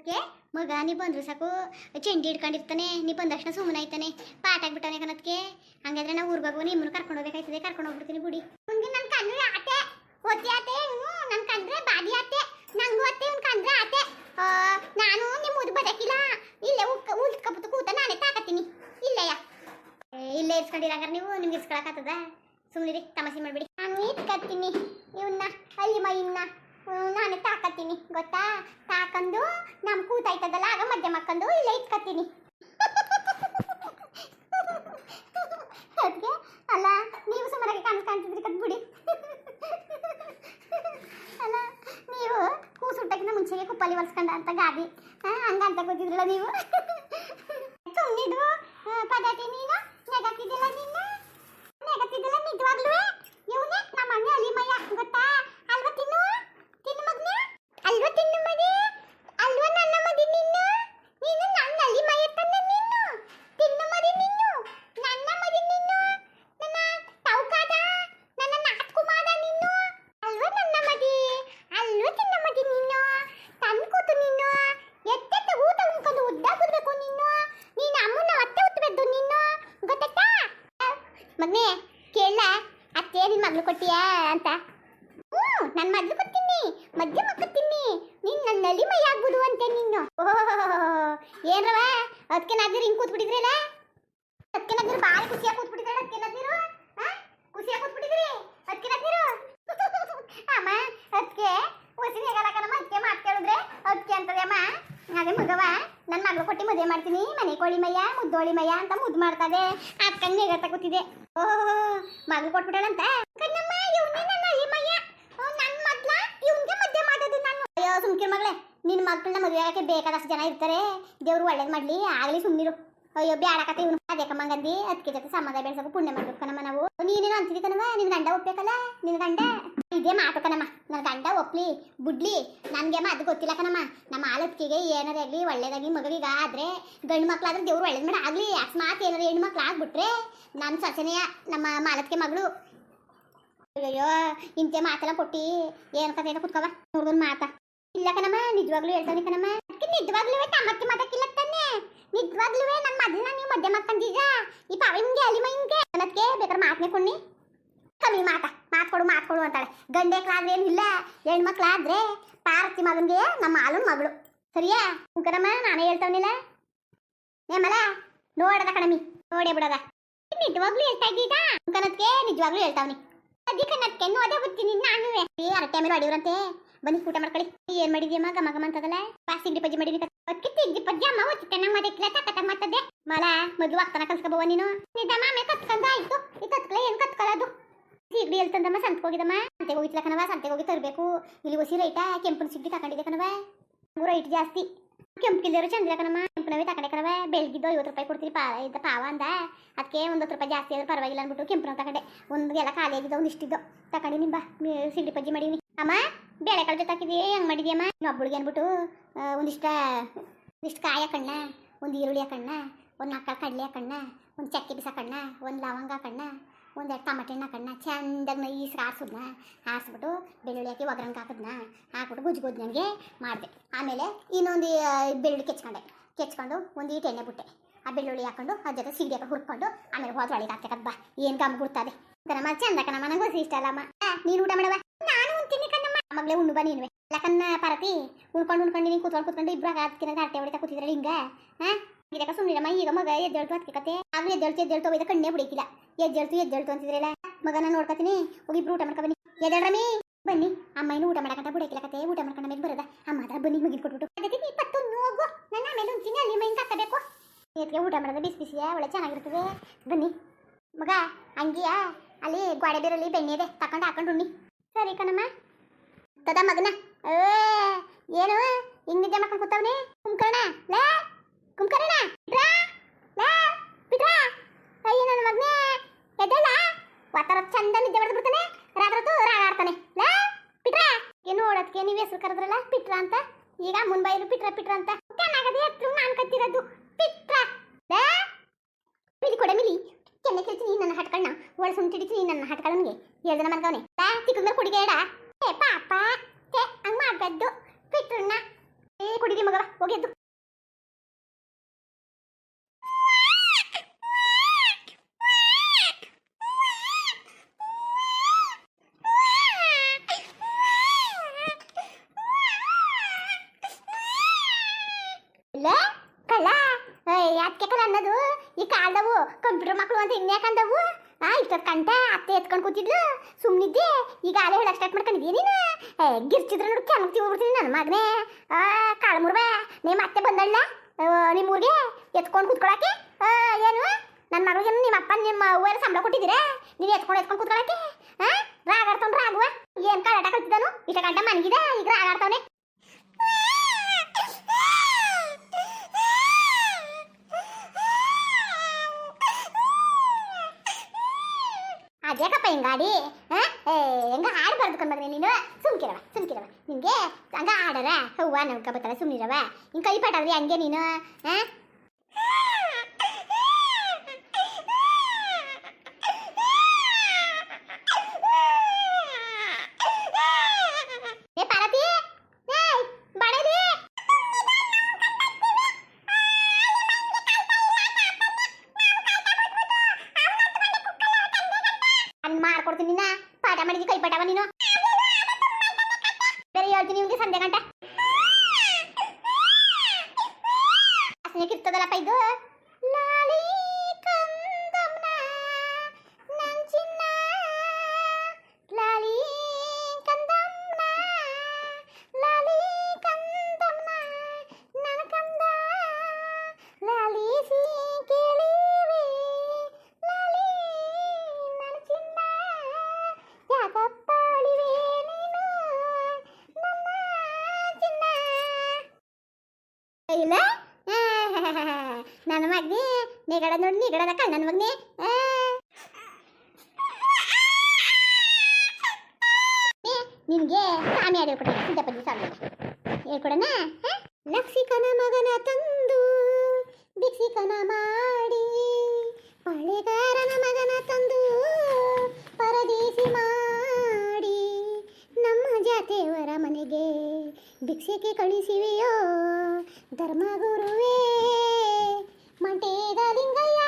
ಅದಕ್ಕೆ ಮಗ ನೀ ಬಂದ್ರು ಸಾಕು. ಚೆಂಡಿ ಹಿಡ್ಕೊಂಡಿರ್ತಾನೆ ನೀ ಬಂದ ತಕ್ಷಣ ಸುಮ್ಮನೆ ಆಯ್ತಾನೆ. ಪಾಠ ಆಗ್ಬಿಟ್ಟವನೆ ಕಣತ್ಗೆ ಹಂಗಾದ್ರೆ ನಾವು ಊರ್ಬೇಕು ನಿಮ್ಮನ್ನು ಕರ್ಕೊಂಡು ಹೋಗ್ಬೇಕಾಯ್ತದೆ ಕರ್ಕೊಂಡು ಹೋಗ್ಬಿಡ್ತೀನಿ ಬಿಡಿ ಹಂಗೆ ನನ್ನ ಕಣ್ಣು ಆತೆ ಒತ್ತಿ ಆತೆ ಹ್ಞೂ ನನ್ನ ಕಂದ್ರೆ ಬಾಡಿ ಆತೆ? ನಂಗೂ ಅತ್ತೆ ಇವ್ನ ಕಂದ್ರೆ ಆತೆ? ಆ, ನಾನು ನಿಮ್ಮ ಊದು ಬದಕಿಲ್ಲ ಇಲ್ಲೇ ಉಕ್ಕ ಉಳ್ಕಬಿಟ್ಟು ಕೂತ ನಾನೇ ತಾಕತ್ತೀನಿ. ಇಲ್ಲಯ್ಯ? ಇಲ್ಲೇ ಇರ್ಸ್ಕೊಂಡಿರಂಗಾರ ನೀವು? ನಿಮ್ಗೆ ಇರ್ಸ್ಕೊಳಕತ್ತದ ಸುಮ್ಮನೆ ತಮಾಷೆ ಮಾಡ್ಬಿಡಿ. ನಾನು ಇಟ್ಕತ್ತೀನಿ ಇವನ್ನ ಅಲ್ಲಿ ಮೈನ್ನ ನಾನೇ ತಾಕತ್ತೀನಿ, ಗೊತ್ತಾ? ತಾಕಂದು, ನಮ್ ಕೂತಾಯ್ತದಲ್ಲ, ಆಗ ಮಧ್ಯ ಮಕ್ಕಂದು ಇಲ್ಲೇ ಇಟ್ಕತ್ತೀನಿ. ಅದಕ್ಕೆ ಅಲ್ಲ, ನೀವು ಸುಮಾರಾಗಿ ಕಾಣಿಸ್ ಕಾಣ್ತಿದ್ರಿ ಕದ್ಬಿಡಿ ಅಲ್ಲ, ನೀವು ಕೂಸುಟ್ಟಕ್ಕಿಂತ ಮುಂಚೆಗೆ ಕುಪ್ಪಲ್ಲಿ ಒಲ್ಸ್ಕೊಂಡ ಅಂತ ಗಾದಿ. ಹಂಗಂತ ಗೊತ್ತಿದ್ರಲ್ಲ ನೀವು ಸುಮ್ಮನಿದು ಪದಾತಿ ನೀನು ನೆಗತ್ತಿದ್ದಿಲ್ಲ ನಿನ್ನ ನೆಗತ್ತಿದ್ದಿಲ್ಲ ನಿಜವಾಗ್ಲೂ ಇವನೇ ನಮ್ಮ ಅಣ್ಣ ಅಲಿಮಯ್ಯ ಗೊತ್ತಾ ಅಲ್ವಾ ತಿನ್ನು ತಿನ್ನು ಮಗ್ನೆ ಅಲ್ವಾ ತಿನ್ನು ಮದಿ ಅಲ್ವಾ ನನ್ನ ಮದಿ ನಿನ್ನು ನೀನು ನನ್ನ ಅಲಿಮಯ್ಯ ತಾನೆ ನೀನು ತಿನ್ನು ಮದಿ ನೀನು ನನ್ನ ಮದಿ ನೀನು ನನ್ನ ತೌಕಾದ ನನ್ನ ನಾಟ್ಕುಮಾದ ನೀನು ಅಲ್ವಾ ನನ್ನ ಮದಿ ಅಲ್ವಾ ತಿನ್ನ ಮದಿ ನೀನು ತನ್ ಕೂತು ನೀನು ಎತ್ತೆತ್ತ ಊಟ ಉಣ್ಕೊಂಡು ಉದ್ದ ಕೂರ್ಬೇಕು ನೀನು ನೀನು ಅಮ್ಮನ ಅತ್ತೆ ಉತ್ತಬೇಕು ನೀನು ಗೊತ್ತಾಯ್ತಾ ಮಗ್ನೆ ಕೇಳ ಅತ್ತೆ ನಿನ್ ಮಗ್ಳು ಕೊಟ್ಟಿಯಾ ಅಂತ ನನ್ನ ಮಗ್ಳು ಕೊಡ್ತೀನಿ ಮಧ್ಯಮ ಮಕ್ಕತ್ತೀನಿ ನೀನ್ ನನ್ನ ನಲಿಮೈ ಆಗ್ಬೋದು ಅಂತೆ ನೀನು. ಏನ್ರವ ಅದಕ್ಕೆ ನಾದಿರು ಹಿಂಗ್ ಕೂತ್ಬಿಟ್ಟಿದ್ರಲ್ಲ ಅದಕ್ಕೆ ನಾದಿರು ಭಾಳ ಖುಷಿಯಾಗಿ ಕೂತ್ಬಿಟ್ಟಿದ್ರೆ ಅದಕ್ಕೆ ನಾದಿರು? ಖುಷಿಯಾಗಿ ಕೂತ್ಬಿಟ್ಟಿದ್ರಿ? ಅದಕ್ಕೆ ನಾದಿರು? ಅಮ್ಮ ಅದಕ್ಕೆ ಹೊಸಿನ ಹೇಗಲಕನಮ್ಮ ಅದಕ್ಕೆ ಮಾತು ಕೇಳಿದ್ರೆ? ಅದಕ್ಕೆ ಅಮ್ಮ. ಅದೇ ಮಗವ. ನನ್ನ ಮಗಳು ಕೊಟ್ಟು ಮದುವೆ ಮಾಡ್ತೀನಿ. ಮನೆ ಕೋಳಿ ಮಯ್ಯ, ಮುದ್ದೋಳಿ ಮಯ್ಯ ಅಂತ ಮುದ್ದು ಮಾಡ್ತದೆ ಅಕ್ಕಂಗೆ ನೆಗತ್ತ ಕೂತಿದೆ. ಓಹೋ ಮಗಳು ಕೊಟ್ಬಿಟ್ಟಳಂತ ಕಣ್ಣಮ್ಮ ಇವ್ನೇ ನನ್ನ ಅಳಿ ಮಯ್ಯ ನನ್ನ ಮಗ್ಳ ಇವ್ನ್ಗೆ ಮದುವೆ ಮಾಡೋದು ನಾನು ಅಯ್ಯೋ ಸುಮ್ಕಿರ್ ಮಗಳೇ ನಿನ್ನ ಮಕ್ಕಳನ್ನ ಮದುವೆ ಆಗಕ್ಕೆ ಬೇಕಾದಷ್ಟು ಜನ ಇರ್ತಾರೆ. ದೇವ್ರು ಒಳ್ಳೇದು ಮಾಡ್ಲಿ, ಆಗಲಿ ಸುಮ್ಮನಿರು ಅಯ್ಯೋ, ಬ್ಯಾಡಕತ್ತೆ ಇವನು. ಅದೇ ಅದಕ್ಕೆ ಜೊತೆ ಸಂಬಂಧ ಬೆಳೆಸೋಕೆ ಪುಣ್ಯ ಮಾಡ್ಬೇಕು ಕಣಮ್ಮ ನಾವು. ನೀನೇನು ಅಂತಿದ್ದಿ ಕಣಮ್ಮ? ನಿನ್ ಗಂಡ ಒಪ್ಪಬೇಕಲ್ಲ ನಿನ್ ಗಂಡ? ಇದೇ ಮಾತು ಕಣಮ್ಮ. ನನ್ನ ಗಂಡ ಒಪ್ಲಿ, ಬುಡ್ಲಿ. ನನಗೆ ಅದು ಗೊತ್ತಿಲ್ಲ ಕಣಮ್ಮ. ನಮ್ಮ ಆಲತ್ಕಿಗೆ ಆಗಲಿ, ಒಳ್ಳೇದಾಗಿ ಮಗುವಿಗ ಆದ್ರೆ, ಗಂಡು ಮಕ್ಳಾದ್ರೆ ದೇವ್ರು ಒಳ್ಳೇದು ಮಾಡಿ, ಆಗ್ಲಿ. ಅಕಸ್ಮಾತ್ ಏನಾರು ಹೆಣ್ಣು ಮಕ್ಳು ಆಗ್ಬಿಟ್ರೆ ನನ್ನ ಸೊಸೆನೆಯ ನಮ್ಮ ಮಾಲತ್ಕೆ ಮಗಳು. ಅಯ್ಯೋ ಇಂತೆ ಮಾತೆಲ್ಲ ಕೊಟ್ಟಿ. ಏನ್ ಕತೆ ಕುತ್ಕವ ನೋಡಿದ್ರು ಮಾತ. ಇಲ್ಲ ಕಣಮ್ಮ, ನಿಜವಾಗ್ಲೂ ಹೇಳ್ತಾನೆ ಕಣಮ್ಮ. ಅದಕ್ಕೆ ನಿಜವಾಗ್ಲೂ ತಮ್ಮಕ್ಕೆ ಮಾತಕ್ಕಿಲ್ಲ ತಾನೆ? ನಿಜವಾಗ್ಲೂ ನನ್ನ ಮೊದಲ ನೀವು ಮದ್ಯ ಮಕ್ಕಂದೀಗ ಈ ಪಾವ ಹಿಂಗೆ ಅಲ್ಲಿ ಹಿಂಗೆ. ಅನ್ನಕ್ಕೆ ಬೇಕಾದ್ರೆ ಮಾತನೆ ಕೊಡ್ನಿ ಕಮ್ಮಿ ಮಾತ ಮಾತ್ಕೊಡು ಕೊಡು, ಮಾತು ಕೊಡು ಅಂತಾಳೆ. ಗಂಡೆಕ್ಲಾದ್ರೆ ಏನಿಲ್ಲ ಹೆಣ್ಮಕ್ಳಾದ್ರೆ ಪಾರ್ತಿ ಮಗನ್ಗೆ ನಮ್ಮ ಹಾಲು ಮಗಳು. ಸರಿಯಾ? ಕಣಮ್ಮ, ನಾನೇ ಹೇಳ್ತಾವನಿಲ್ಲ? ನೇಮಲ ನೋಡದ ಕಣಮಿ ನೋಡೇ ಬಿಡದ. ನಿಜವಾಗ್ಲೂ ಹೇಳ್ತಾ ಇದ್ದೀಗ ಕನತ್ಗೆ ನಿಜವಾಗ್ಲೂ ಹೇಳ್ತಾವ್ನಿ. ಅದಿ ಕನತ್ಗೆ ನೋಡೇ ಬಿಡ್ತೀನಿ ನಾನು ಅರಟೆ ಮೇಲೆ ಹೊಡಿವ್ರಂತೆ. ಬನ್ನಿ ಊಟ ಮಾಡ್ಕೊಳ್ಳಿ. ಏನ್ ಮಾಡಿದ್ಯಮ್ಮ ಮಗ? ಗಮ ಅಂತದಲ್ಲ ಪಾಸ್ ಸಿಗ್ಡಿ ಪಜ್ಜಿ ಮಾಡಿದೀನಿ ಅಕ್ಕಿ ತಿಗ್ಗಿ ಪಜ್ಜಿ ಅಮ್ಮ ಒತ್ತಿ ಚೆನ್ನಾಗಿ ಮಾಡಿಕ್ಲ ತಕ್ಕ ಮತ್ತದೆ ಮಲ, ಮೊದಲು ಆಗ್ತಾನ ಕಲ್ಸ್ಕೊಬವ ನೀನು. ನಿಜಮ್ಮ ಆಮೇಲೆ ಕತ್ಕೊಂಡ ಆಯ್ತು ಈ ಕತ್ಕಲ ಏನ್ ಕತ್ಕೊಳ್ಳೋದು? ಸಿಗಡಿ ಎಲ್ಲಿ ತಂದಮ್ಮ, ಸಂತೆಗೆ ಹೋಗಿದಮ್ಮ ಸಂತೆಗೆ ಹೋಗಿತ್ಲ ಕಣವ ಸಂತೆಗೆ ಹೋಗಿ ತರಬೇಕು. ಇಲ್ಲಿ ಉಸಿ ರೈಟ ಕೆಂಪನ ಸಿಗ್ಡಿ ತಕೊಂಡಿದೆ ಕಣವ ರೈಟ್ ಜಾಸ್ತಿ. ಕೆಂಪು ಕಿಲ್ದರು ಚಂದಿಲ್ಲ ಕಣಮ್ಮ. ಕೆಂಪನವೇ ತಕೊಂಡೆ ಕಣವ ಬೆಳಗಿದ್ದು ಐವತ್ತು ರೂಪಾಯಿ ಕೊಡ್ತೀರಿ ಪಾ, ಇದ್ದ ಪಾವ ಅಂದ. ಅದಕ್ಕೆ ಒಂದು ಹತ್ತು ರೂಪಾಯಿ ಜಾಸ್ತಿ ಆದ್ರೆ ಪರವಾಗಿಲ್ಲ ಅಂದ್ಬಿಟ್ಟು ಕೆಂಪನ ತಕೊಂಡೆ ಒಂದು ಎಲ್ಲ ಖಾಲಿ ಆಗಿದ್ದ ಒಂದು ಇಷ್ಟಿದ್ದು ತಗೊಂಡು ನಿಂಬ ಸಿಗಡಿ ಪಜ್ಜಿ ಮಾಡೀನಿ. ಅಮ್ಮ ಬೇಳೆ ಕಾಳು ಹಾಕಿದ್ಯಾ ಹೆಂಗ್ ಮಾಡಿದ್ಯಮ್ಮ ಇನ್ನೊಬ್ಬಳಿಗೆ ಅಂದ್ಬಿಟ್ಟು ಒಂದಿಷ್ಟ, ಒಂದಿಷ್ಟು ಕಾಯಿ ಹಾಕಣ್ಣ, ಒಂದು ಈರುಳ್ಳಿ ಹಾಕಣ್ಣ, ಒಂದು ನಾಲ್ಕು ಕಡಲೆ ಹಾಕಣ್ಣ, ಒಂದು ಚಕ್ಕೆ ಬಿಸಾಕಣ್ಣ ಒಂದು ಲವಂಗ ಹಾಕಣ್ಣ, ಒಂದು ಎರಡು ಟಮಾಟೆ ಹಣ್ಣು ಹಾಕಣ್ಣ, ಚಂದಾಗಿ ನೈಸ್ ಆರಿಸಿದ್ನ, ಆರಿಸ್ಬಿಟ್ಟು ಬೆಳ್ಳುಳ್ಳಿ ಹಾಕಿ ಒಗ್ಗರಣೆ ಹಾಕಿದ್ನ, ಹಾಕ್ಬಿಟ್ಟು ಗುಜ್ಜು ನನಗೆ ಮಾಡಿದೆ. ಆಮೇಲೆ ಇನ್ನೊಂದು ಬೆಳ್ಳುಳ್ಳಿ ಕೆಚ್ಕೊಂಡೆ. ಕೆಚ್ಕೊಂಡು ಒಂದು ಈಟ್ ಎಣ್ಣೆ ಬಿಟ್ಟೆ, ಆ ಬೆಳ್ಳುಳ್ಳಿ ಹಾಕೊಂಡು ಅದ್ರ ಜೊತೆ ಸಿಗಡಿ ಹಾಕಿ ಹುರ್ಕೊಂಡು ಆಮೇಲೆ ಹೋದ ಒಳಗೆ ಬಾ, ಏನು ಗಮ್ ಗುಡ್ತದೆ ಕಣಮ್ಮ ಚಂದ ಕಣಮ್ಮ, ನಂಗೆ ಇಷ್ಟ ಅಲ್ಲಮ್ಮ ನೀನು ಊಟ ಮಾಡವ ಮಗಳೇ ಉಣ್ಣು ಬಾ ನೀನುವೆ. ಲಕ್ಕನ್ನ ಪಾರತಿ ಉಣ್ಕೊಂಡು ಉಣ್ಕೊಂಡು ನೀನು ಕೂತ್ಕೊಂಡು ಕೂತ್ಕೊಂಡು ಇಬ್ರು ಅದಕ್ಕಿಂತ ಅರ್ಟೆ ಹೊಡಿತಾ ಕೂತಿದ್ರಲ್ಲ ಹಿಂಗ? ಹಾ ಇದಕ್ಕ ಸುಮ್ಮನಿರಮ್ಮ ಈಗ ಮಗ ಎದ್ದೇಳ್ತು ಹತ್ತಿ ಕತೆ. ಆಗ್ಲೂ ಎದ್ದೇಳ್ತು ಎದ್ದೇಳ್ತು ಹೋಯ್ದ ಕಣ್ಣೇ ಬಿಡಿಕಿಲ್ಲ ಎದ್ದೇಳ್ತು ಎದ್ದೇಳ್ತು ಅಂತಿದ್ರಲ್ಲ. ಮಗನ ನೋಡ್ಕೊತೀನಿ, ಹೋಗಿ ಇಬ್ರು ಊಟ ಮಾಡ್ಕೊ ಬನ್ನಿ. ಎದ್ದೇಳ್ರಮಿ ಬನ್ನಿ. ಅಮ್ಮ ಊಟ ಮಾಡಕಂತ ಬಿಡಕಿಲ್ಲ ಕತೆ, ಊಟ ಮಾಡ್ಕೊಂಡು ಮೇಲೆ ಬರದ? ಅಮ್ಮ ಅದ್ರ ಬನ್ನಿ, ಮುಗಿದ್ ಕೊಟ್ಬಿಟ್ಟು. ಅದಕ್ಕೆ ಇಪ್ಪತ್ತು ಹೋಗು. ನನ್ನ ಆಮೇಲೆ ಉಂಚಿನ ಅಲ್ಲಿ ಮೈನ್ ಕತ್ತಬೇಕು ಏತ್ಗೆ ಊಟ ಮಾಡೋದು ಬಿಸಿ ಬಿಸಿಯ? ಒಳ್ಳೆ ಚೆನ್ನಾಗಿರ್ತದೆ. ಬನ್ನಿ. ಮಗ, ಅಂಗಿಯ? ಅಲ್ಲಿ ಗೋಡೆ ಬೇರಲ್ಲಿ ಬೆಣ್ಣೆ ಇದೆ ತಕೊಂಡು ಹಾಕೊಂಡು ಉಣ್ಣಿ. ಸರಿ ಕಣಮ್ಮ. ತದ ಮಗನ? ಏನು? ಹಿಂಗ್ ನಿದ್ದೆ ಮಾಡ್ಕೊಂಡು ಕೂತವ್ನಿ? ಕುಂಕರ್ಣ, ಲೇ, ಕುಂಕರ್ಣ, ಬಿಟ್ರಾ, ಲೇ, ಬಿಟ್ರಾ. ಅಯ್ಯ, ನನ್ನ ಮಗನೇ ಎದ್ದಲ್ಲ ವಾತಾರ ಚಂದ ನಿದ್ದೆ ಮಾಡ್ದು ಬಿಡ್ತಾನೆ ರಾತ್ರಿ ರಾಡಾಡ್ತಾನೆ ಲೇ, ಬಿಟ್ರಾ. ಏನು ನೋಡೋದಕ್ಕೆ ನೀವು ಹೆಸರು ಕರೆದ್ರಲ್ಲ ಪಿಟ್ರ ಅಂತ. ಈಗ ಮುಂಬೈಲು ಪಿಟ್ರ ಪಿಟ್ರ ಅಂತ. ಚೆನ್ನಾಗದೆ ಎತ್ತು ನಾನು ಕತ್ತಿರೋದು ಪಿಟ್ರ ಲೇ, ಮಿಲಿ ಕೊಡ, ಮಿಲಿ. ಕೆನ್ನೆ ಕೇಳ್ತೀನಿ, ನನ್ನ ಹಟ್ಕಣ್ಣ ಒಳ ಸುಮ್ ತಿಡಿತೀನಿ ನನ್ನ ಹಟ್ಕಳನ್ಗೆ ಎರಡು ಜನ ಮನ್ಗವನೆ. ಲೇ ತಿಕ್ಕದ ಮೇಲೆ ಕುಡಿಗೆ ಏ, ಪಾಪ. ತೇ ಹಂಗ್ ಮಾಡ್ಬಾರ್ದು ಪಿಟ್ರನ್ನ ಏ ಕುಡಿದಿ ಮಗವ ಹೋಗಿದ್ದು ಕಳ್ಳ. ಅನ್ನೋದು? ಈ ಕಾಲ್ದವು, ಕಂಪ್ಯೂಟರ್ ಮಕ್ಕಳು ಅಂತ ಅಂದವು? ಆ ಇಷ್ಟೊತ್ತು ಕಂಟ ಅತ್ತೆ ಎತ್ಕೊಂಡು ಕೂತಿದ್ಲು. ಸುಮ್ಮನಿದ್ದೆ ಆಲೆ ಹೇಳಕ್ ಸ್ಟಾರ್ಟ್ ಮಾಡ್ಕೊಂಡಿದ್ದೀನಿ ನೀನು? ಗಿರ್ಚಿದ್ರೆ ನೋಡು ಕೆಳಗೆ ತಿಳ್ಬಿಡ್ತೀನಿ ನನ್ನ ಮಗನೇ. ಕಾಳ್ಮುರ್ವ ನಿಮ್ಮ ಅತ್ತೆ ನಿಮ್ಮ ಊರಿಗೆ ಎತ್ಕೊಂಡು ಕೂತ್ಕೊಳಕ್ಕೆ? ಏನು? ನನ್ನ ಮಗಳಿಗೆ ನಿಮ್ಮ ಅಪ್ಪ ನಿಮ್ಮ ಊರ ಸಂಬಳ ಕೊಟ್ಟಿದ್ದೀರಾ? ನೀನು ಎತ್ಕೊಂಡು ಎತ್ಕೊಂಡು ಕೂತ್ಕೊಳಕ್ಕೆ? ಆ ರಾಗಾಡ್ತಾವ್ ರಾಗುವ. ಏನು ಕಾಲಾಟ ಕಲ್ತಿದ್ದಾನು ಇಷ್ಟ ಗಂಟೆ ಮನಗಿದೆ? ಈಗ ರಾಗಾಡ್ತಾವನೆ. ಅದೇಕಪ್ಪ ಹಿಂಗಾಡಿ ಆ? ಏ, ಹೆಂಗ ಹಾಡು ಬರ್ದುಕೊಂಡ್ ಮಗನೇ ನೀನು ಸುಮ್ಕಿರವ ಸುಮ್ಕಿರವ ನಿನ್ಗೆ ಹಂಗ ಹಾಡರ ಹೂವ ನೋಡ್ಕೊಬತ್ತಾರ ಸುಮ್ನಿರವ ಹಿಂಗ್ ಕೈ ಪಟಾದ್ರಿ ಹಂಗೆ ನೀನು ಆ? ಮಾಡ್ಕೊಡ್ತೀನಿ ನಿನ್ನ ಪಾಠ ಮಾಡಿದಿ ಕೈ ಪಟಾವ ನೀನು. ಬೇರೆ ಹೇಳ್ತೀನಿ ನಿಮ್ಗೆ ಸಂಜೆ ಗಂಟ. ಇಲ್ಲ? ನನ್ನ ಮಗ್ನಿ ನಿಗಡ ನೋಡಿ ನಿಗಡದ ಕಳ್ ನನ್ನ ಮಗ್ನಿ. ನಿನ್ಗೆ ಸ್ವಾಮಿ ಆಡಿ ಹೇಳ್ಕೊಡ ಸಿದ್ದಪ್ಪಜ್ಜಿ ಸ್ವಾಮಿ ಹೇಳ್ಕೊಡಣ? ಲಕ್ಷಿಕನ ಮಗನ ತಂದು ಭಿಕ್ಷಿಕನ ಮಾಡಿ, ಪಳೆಗಾರನ ಮಗನ ತಂದು, ಪರದೇಶಿ ಮಾಡಿ, ನಮ್ಮ ಜಾತಿಯವರ ಮನೆಗೆ ಭಿಕ್ಷೆಗೆ ಕಳಿಸಿವೆಯೋ ಧರ್ಮಗುರುವೇ ಮಂಟೇದ ಲಿಂಗಯ್ಯ.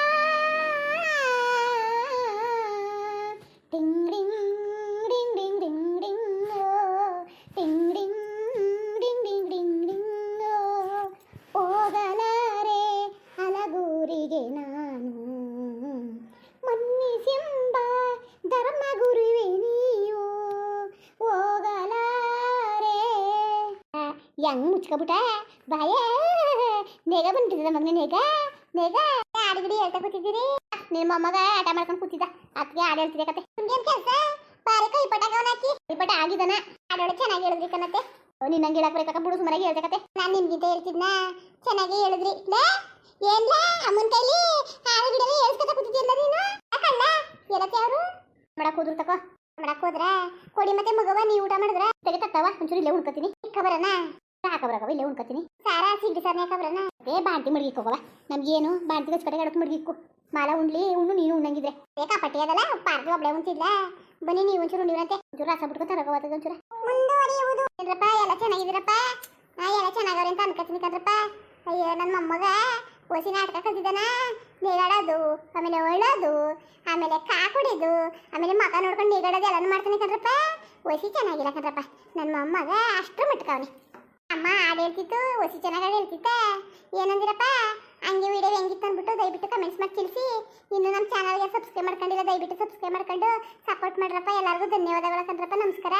ಹೆಂಗ್ ಮುಚ್ಕೊಬಿಟ್ಟ? ಬಾಯ. ನೇಗ ಬಂದಿದ್ದ ಮಗನ ನೇಗ ನೇಗ ಆಡಿಗಿಡಿ ಹೇಳ್ತಾ ಕೂತಿದ್ದೀರಿ. ನಿಮ್ಮ ಮೊಮ್ಮಗ ಆಟ ಮಾಡ್ಕೊಂಡು ಕೂತಿದ್ದ. ಅದಕ್ಕೆ ಆಡ ಹೇಳ್ತಿದ್ದೆ ಕತೆ. ನಿಮ್ಗೇನ್ ಕೆಲಸ? ಬಾರಿ ಕೈ ಪಟಾಕವನ್ನ ಹಾಕಿ ಕೈ ಪಟ ಆಗಿದನ ಆಡೋಳೆ ಚೆನ್ನಾಗಿ ಹೇಳಿದ್ರಿ ಕಣತ್ತೆ ನಿನ್ನ ನಂಗೆ ಹೇಳಕ್ ಬರಕ ಬುಡು ಸುಮಾರಾಗಿ ಹೇಳ್ದೆ ಕತೆ. ನಾನು ನಿಮ್ಗಿಂತ ಹೇಳ್ತಿದ್ನ? ಚೆನ್ನಾಗಿ ಹೇಳಿದ್ರಿ. ಲೇ, ಏನ್ಲ? ಅಮ್ಮನ ಕೈಲಿ ಆಡುಗಿಡಲಿ ಹೇಳ್ಸ್ಕೊತ ಕೂತಿದ್ದಿಲ್ಲ ನೀನು? ಯಾಕಲ್ಲ ಎಲ್ಲತ್ತೆ ಅವರು? ಮಾಡಕ್ ಹೋದ್ರು ತಕೋ. ಮಾಡಕ್ ಹೋದ್ರ? ಕೊಡಿ ಮತ್ತೆ ಮಗವ ನೀ ಊಟ ಮಾಡಿದ್ರ? ತೆಗೆತತ್ತವ ಒಂಚೂರು ಇಲ್ಲೇ ಉಣ್ಕತೀನಿ. ಖಬರನ ಹಾಕಬರಕವ ಇಲ್ಲೇ ಉಣ್ಕತೀನಿ. ಸಾರಾ ಸಿಡ್ಡು ಸಾರ್ನೆ ಖಬರನ ಅದೇ ಬಾಂತಿ ಮಡಗಿಕ್ ಹೋಗವ ನಮ್ಗೇನು ಬಾಂತಿ ಗಚ್ಕಡೆ ಗಡಕ್ ಮಡಗಿಕ್ಕು. ಮಾಲ ಉಣ್ಲಿ ಉಣ್ಣು ನೀನು ಉಣ್ಣಂಗಿದ್ರೆ. ಬೇಕಾ ಕಾಪಟ್ಟಿ ಅದಲ್ಲ ಪಾರ್ಟಿ ಒಬ್ಳೆ ಉಂತಿದ್ಲ ಬನ್ನಿ ನೀವು ಒಂಚೂರು ಉಂಡಿರಂತೆ ಒಂಚೂರು ರಸ ಬಿಟ್ಕೊ ತರಗವಾತದ ಒಂಚೂರು. ಮುಂದುವರಿಯುವುದು. ಏನ್ರಪ್ಪ ಎಲ್ಲ ಚೆನ್ನಾಗಿದ್ರಪ್ಪ ನಾ ಎಲ್ಲ ಚೆನ್ನಾಗವ್ರೆ ಅಂತ ಅನ್ಕತೀನಿ ಕಣ್ರಪ್ಪ. ಅಯ್ಯೋ ನನ್ನ ಮೊಮ್ಮಗ ಓಸಿ ನಾಟಕ ಕಲ್ತಿದ್ದಾನ. ನೀಗಾಡೋದು ಆಮೇಲೆ ಒಳ್ಳೋದು ಆಮೇಲೆ ಕಾ ಕುಡಿದು ಆಮೇಲೆ ಮಗ ನೋಡ್ಕೊಂಡು ನೀಗಾಡೋದು ಎಲ್ಲಾನು ಮಾಡ್ತಾನೆ ಕದ್ರಪ್ಪ ಹೊಸಿ ಚೆನ್ನಾಗಿಲ್ಲ ಕದ್ರಪ್ಪ ನನ್ನ ಮೊಮ್ಮಗ ಅಷ್ಟು ಮಟ್ಕವನೆ ಅಮ್ಮ ಹಾಡು ಹೇಳ್ತಿತ್ತು ಹೊಸಿ ಚೆನ್ನಾಗಿ ಹೇಳ್ತಿದ್ದೆ ಏನಂದಿರಪ್ಪ? ಹಂಗೆ ವಿಡಿಯೋ ಹೆಂಗಿತ್ತು ಅಂದ್ಬಿಟ್ಟು ದಯವಿಟ್ಟು ಕಮೆಂಟ್ಸ್ ಮಾಡಿ ತಿಳಿಸಿ. ಇನ್ನು ನಮ್ಮ ಚಾನಲ್ಗೆ ಸಬ್ಸ್ಕ್ರೈಬ್ ಮಾಡ್ಕೊಂಡಿಲ್ಲ, ದಯವಿಟ್ಟು ಸಬ್ಸ್ಕ್ರೈಬ್ ಮಾಡ್ಕೊಂಡು ಸಪೋರ್ಟ್ ಮಾಡ್ರಪ್ಪ. ಎಲ್ಲರಿಗೂ ಧನ್ಯವಾದಗಳು ಕಂದ್ರಪ್ಪ ನಮಸ್ಕಾರ.